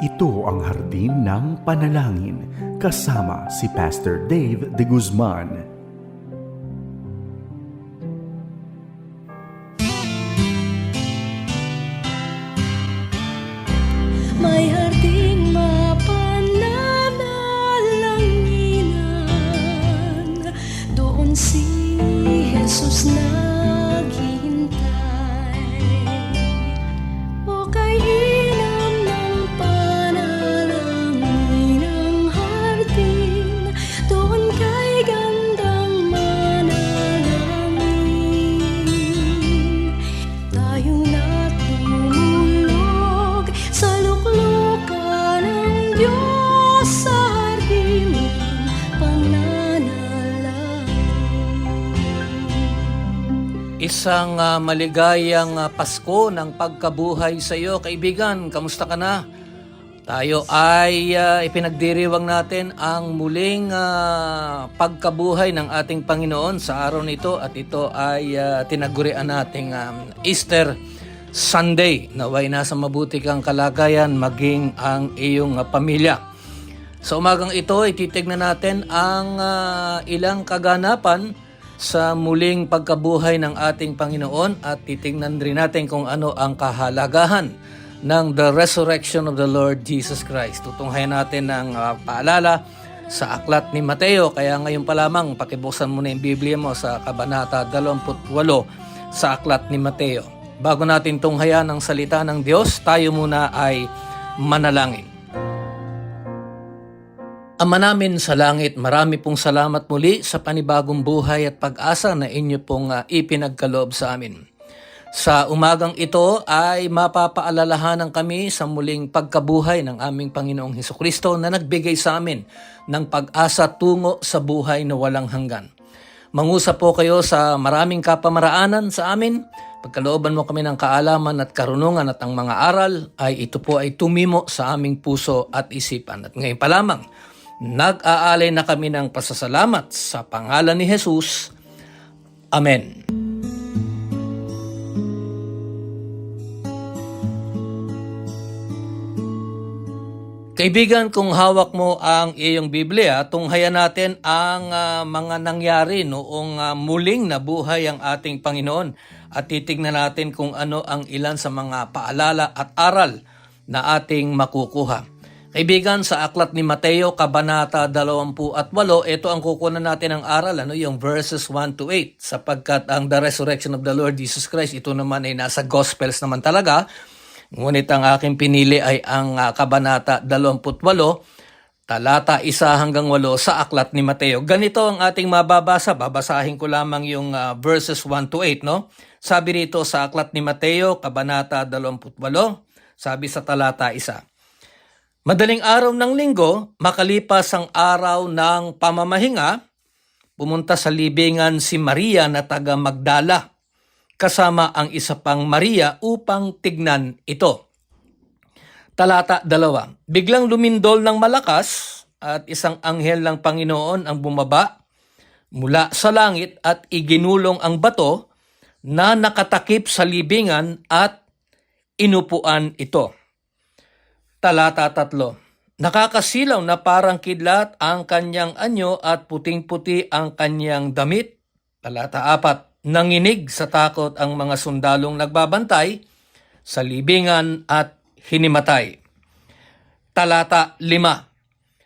Ito ang Hardin ng Panalangin kasama si Pastor Dave de Guzman. May harding mapananalanginan Doon si Jesus naghihintay Isang ah, maligayang ah, Pasko ng pagkabuhay sa iyo. Kaibigan, kamusta ka na? Tayo ay ah, ipinagdiriwang natin ang muling ah, pagkabuhay ng ating Panginoon sa araw nito at ito ay ah, tinagurian nating um, Easter Sunday. Naway nasa mabuti kang kalagayan maging ang iyong ah, pamilya. Sa umagang ito, ititignan natin ang ah, ilang kaganapan sa muling pagkabuhay ng ating Panginoon at titingnan rin natin kung ano ang kahalagahan ng the resurrection of the Lord Jesus Christ. Tutunghayan natin ng ah, paalala sa aklat ni Mateo. Kaya ngayon pa lamang, pakibuksan mo na yung Biblia mo sa Kabanata 28 sa aklat ni Mateo. Bago natin tunghayan ang salita ng Diyos, tayo muna ay manalangin. Ama namin sa langit, marami pong salamat muli sa panibagong buhay at pag-asa na inyo pong ah, ipinagkaloob sa amin. Sa umagang ito ay mapapaalalahanan kami sa muling pagkabuhay ng aming Panginoong Heso Kristo na nagbigay sa amin ng pag-asa tungo sa buhay na walang hanggan. Mangusap po kayo sa maraming kapamaraanan sa amin. Pagkalooban mo kami ng kaalaman at karunungan at ang mga aral ay ito po ay tumimo sa aming puso at isipan. At ngayon pa lamang, nag-aalay na kami ng pasasalamat sa pangalan ni Jesus. Amen. Kaibigan, kung hawak mo ang iyong Biblia, tunghayan natin ang ah, mga nangyari noong ah, muling nabuhay ang ating Panginoon at titignan natin kung ano ang ilan sa mga paalala at aral na ating makukuha. Kaibigan, sa aklat ni Mateo, Kabanata 28, ito ang kukunan natin ng aral, ano, yung verses 1 to 8, sapagkat ang the resurrection of the Lord Jesus Christ, ito naman ay nasa Gospels naman talaga, Ngunit ang aking pinili ay ang ah, Kabanata 28, talata 1 hanggang 8 sa aklat ni Mateo. Ganito ang ating mababasa. Babasahin ko lamang yung ah, verses 1 to 8, no? Sabi rito sa aklat ni Mateo, Kabanata 28, sabi sa talata 1. Madaling araw ng linggo, makalipas ang araw ng pamamahinga, pumunta sa libingan si Maria na taga Magdala kasama ang isa pang Maria upang tignan ito. Talata 2. Biglang lumindol ng malakas at isang anghel ng Panginoon ang bumaba mula sa langit at iginulong ang bato na nakatakip sa libingan at inupuan ito. Talata 3. Nakakasilaw na parang kidlat ang kanyang anyo at puting-puti ang kanyang damit. Talata 4. Nanginig sa takot ang mga sundalong nagbabantay sa libingan at hinimatay. Talata 5.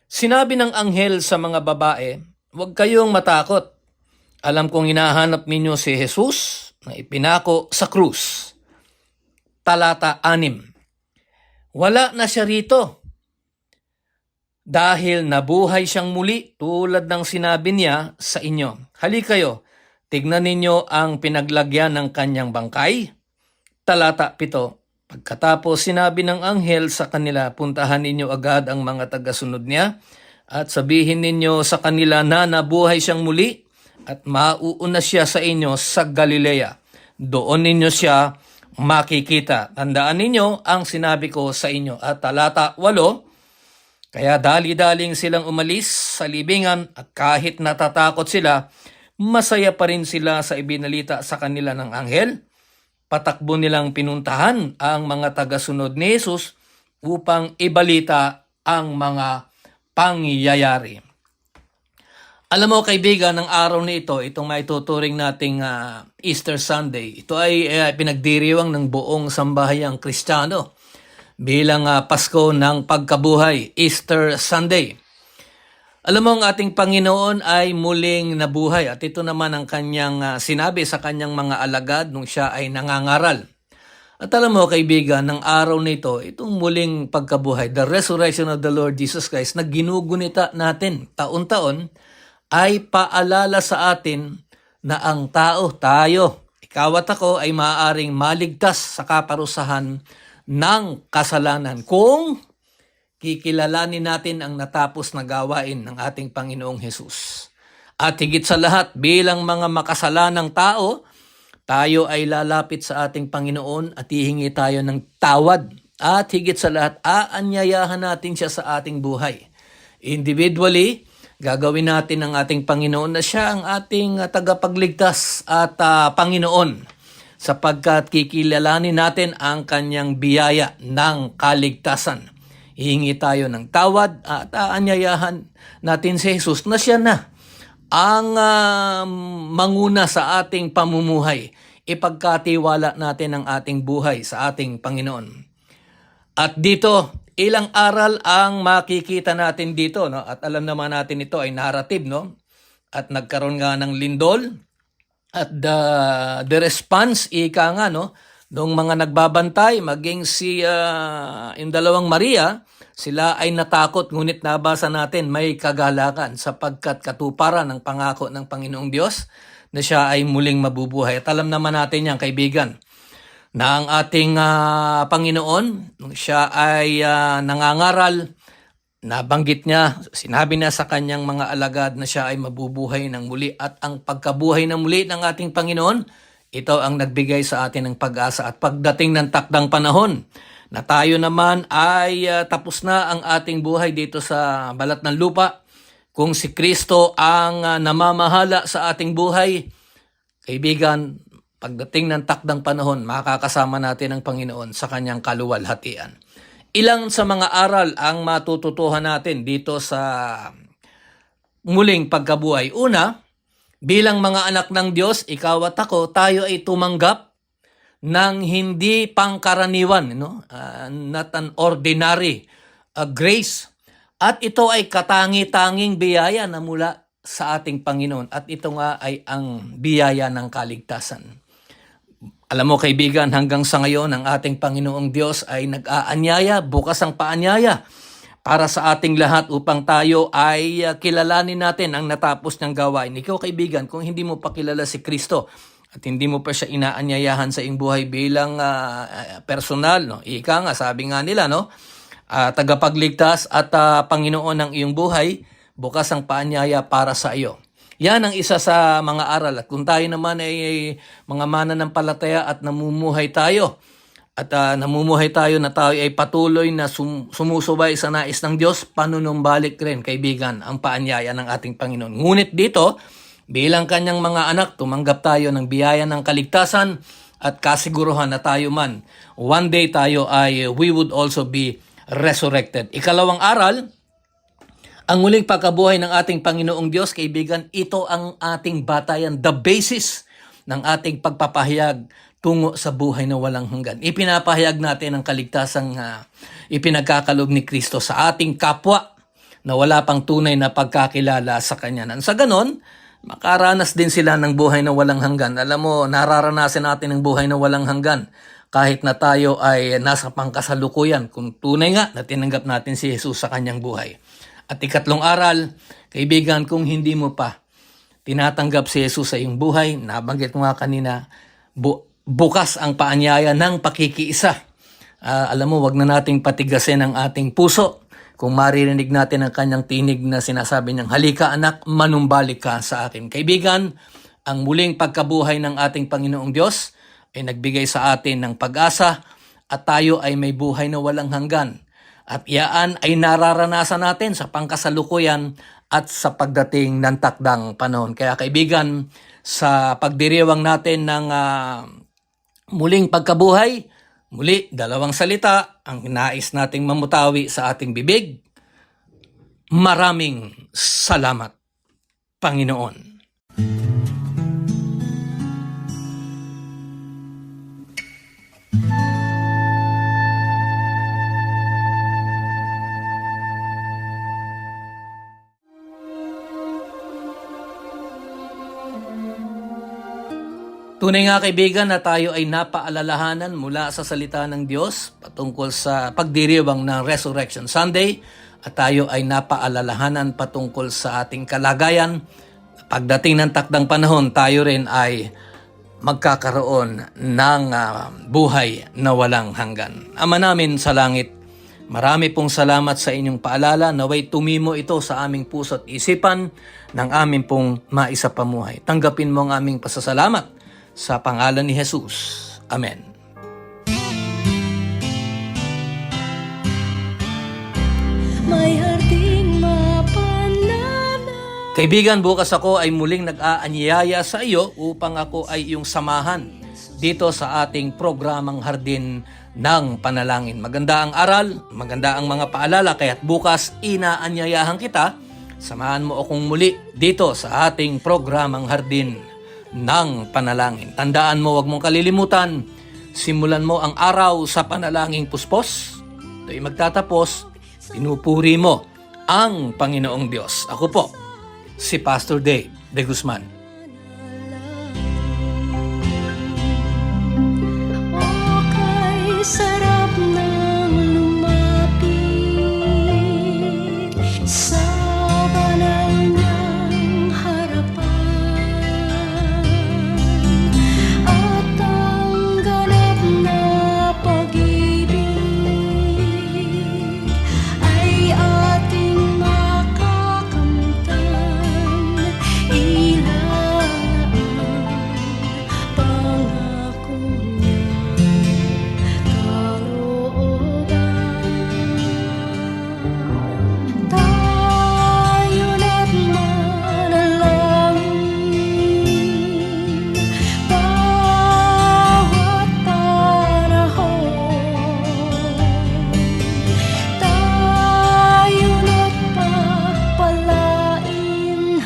Sinabi ng anghel sa mga babae, Huwag kayong matakot. Alam kong hinahanap ninyo si Jesus na ipinako sa krus. Talata 6. Wala na siya rito. Dahil nabuhay siyang muli tulad ng sinabi niya sa inyo. Hali kayo, tignan ninyo ang pinaglagyan ng kanyang bangkay. Talata 7. Pagkatapos sinabi ng anghel sa kanila, puntahan ninyo agad ang mga tagasunod niya at sabihin ninyo sa kanila na nabuhay siyang muli at mauuna siya sa inyo sa Galilea. Doon ninyo siya makikita. Tandaan ninyo ang sinabi ko sa inyo. At talata 8, kaya dali-daling silang umalis sa libingan at kahit natatakot sila, masaya pa rin sila sa ibinalita sa kanila ng anghel. Patakbo nilang pinuntahan ang mga tagasunod ni Jesus upang ibalita ang mga pangyayari. Alam mo kaibigan, ng araw na ito, itong may tuturing nating ah, Easter Sunday, ito ay eh, pinagdiriwang ng buong sambahayang Kristiyano bilang ah, Pasko ng Pagkabuhay, Easter Sunday. Alam mo, ang ating Panginoon ay muling nabuhay at ito naman ang kanyang ah, sinabi sa kanyang mga alagad nung siya ay nangangaral. At alam mo, kaibigan, ng araw nito, itong muling pagkabuhay, the resurrection of the Lord Jesus Christ, na ginugunita natin taon-taon, ay paalala sa atin na ang tao, tayo, ikaw at ako ay maaaring maligtas sa kaparusahan ng kasalanan kung kikilalanin natin ang natapos na gawain ng ating Panginoong Hesus. At higit sa lahat, bilang mga makasalanang tao, tayo ay lalapit sa ating Panginoon at hihingi tayo ng tawad. At higit sa lahat, aanyayahan natin siya sa ating buhay. Individually, gagawin natin ang ating Panginoon na siya ang ating ah, tagapagligtas at ah, Panginoon sapagkat kikilalanin natin ang kanyang biyaya ng kaligtasan. Hihingi tayo ng tawad at aanyayahan natin si Jesus na siya na ang ah, manguna sa ating pamumuhay. Ipagkatiwala natin ang ating buhay sa ating Panginoon. At dito, ilang aral ang makikita natin dito, no? At alam naman natin ito ay narrative, no? At nagkaroon nga ng lindol at the the response ika nga no nung mga nagbabantay maging si ah, yung dalawang Maria sila ay natakot ngunit nabasa natin may kagalakan sapagkat katuparan ng pangako ng Panginoong Diyos na siya ay muling mabubuhay at alam naman natin yan kaibigan na ang ating ah, Panginoon, nung siya ay ah, nangangaral, nabanggit niya, sinabi niya sa kanyang mga alagad na siya ay mabubuhay ng muli at ang pagkabuhay ng muli ng ating Panginoon, ito ang nagbigay sa atin ng pag-asa at pagdating ng takdang panahon na tayo naman ay ah, tapos na ang ating buhay dito sa balat ng lupa. Kung si Kristo ang ah, namamahala sa ating buhay, Kaibigan, pagdating ng takdang panahon, makakasama natin ang Panginoon sa kanyang kaluwalhatian. Ilang sa mga aral ang matututuhan natin dito sa muling pagkabuhay. Una, bilang mga anak ng Diyos, ikaw at ako, tayo ay tumanggap ng hindi pangkaraniwan, no? Ah, not an ordinary ah, grace. At ito ay katangi-tanging biyaya na mula sa ating Panginoon at ito nga ay ang biyaya ng kaligtasan. Alam mo kaibigan, hanggang sa ngayon ang ating Panginoong Diyos ay nag-aanyaya, bukas ang paanyaya para sa ating lahat upang tayo ay uh, kilalanin natin ang natapos niyang gawain. Ikaw kaibigan, kung hindi mo pa kilala si Kristo at hindi mo pa siya inaanyayahan sa iyong buhay bilang uh, personal, no? Ika nga, sabi nga nila, no? Uh, tagapagligtas at uh, Panginoon ng iyong buhay, bukas ang paanyaya para sa iyo. Yan ang isa sa mga aral. At kung tayo naman ay, mga mananampalataya at namumuhay tayo, at ah, namumuhay tayo na tayo ay patuloy na sum- sumusubay sa nais ng Diyos, panunumbalik rin, kaibigan, ang paanyaya ng ating Panginoon. Ngunit dito, bilang kanyang mga anak, tumanggap tayo ng biyaya ng kaligtasan at kasiguruhan na tayo man, one day tayo ay we would also be resurrected. Ikalawang aral, ang muling pagkabuhay ng ating Panginoong Diyos, kaibigan, ito ang ating batayan, the basis ng ating pagpapahayag tungo sa buhay na walang hanggan. Ipinapahayag natin ang kaligtasang uh, ipinagkakalog ni Kristo sa ating kapwa na wala pang tunay na pagkakilala sa Kanya. Sa ganon, makaranas din sila ng buhay na walang hanggan. Alam mo, nararanasan natin ang buhay na walang hanggan kahit na tayo ay nasa pangkasalukuyan kung tunay nga na tinanggap natin si Jesus sa kanyang buhay. At ikatlong aral, kaibigan, kung hindi mo pa tinatanggap si Jesus sa iyong buhay, nabanggit mo nga kanina, bu- bukas ang paanyaya ng pakikiisa. Ah, alam mo, wag na nating patigasin ang ating puso. Kung maririnig natin ang kanyang tinig na sinasabi niyang, halika anak, manumbalik ka sa akin. Kaibigan, ang muling pagkabuhay ng ating Panginoong Diyos ay nagbigay sa atin ng pag-asa at tayo ay may buhay na walang hanggan. At iyaan ay nararanasan natin sa pangkasalukuyan at sa pagdating ng takdang panahon. Kaya kaibigan, sa pagdiriwang natin ng ah, muling pagkabuhay, Muli, dalawang salita ang nais nating mamutawi sa ating bibig. Maraming salamat, Panginoon. Tunay nga kaibigan na tayo ay napaalalahanan mula sa salita ng Diyos patungkol sa pagdiriwang ng Resurrection Sunday at tayo ay napaalalahanan patungkol sa ating kalagayan. Pagdating ng takdang panahon, tayo rin ay magkakaroon ng ah, buhay na walang hanggan. Ama namin sa langit, marami pong salamat sa inyong paalala. Naway tumimo ito sa aming puso at isipan ng aming pong maisapamuhay. Tanggapin mo ang aming pasasalamat sa pangalan ni Jesus. Amen. May harding Kaibigan, bukas ako ay muling nag-aanyaya sa iyo upang ako ay iyong samahan dito sa ating programang Hardin ng Panalangin. Maganda ang aral, maganda ang mga paalala, kaya't bukas inaanyayahan kita, samahan mo akong muli dito sa ating programang Hardin ng Panalangin. Tandaan mo, wag mong kalilimutan, simulan mo ang araw sa panalangin puspos, ito'y magtatapos, pinupuri mo ang Panginoong Diyos. Ako po, si Pastor Dave de Guzman.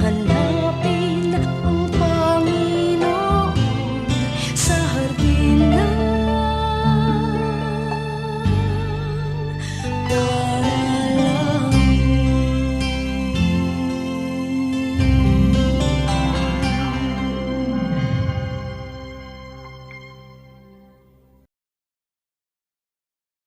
작은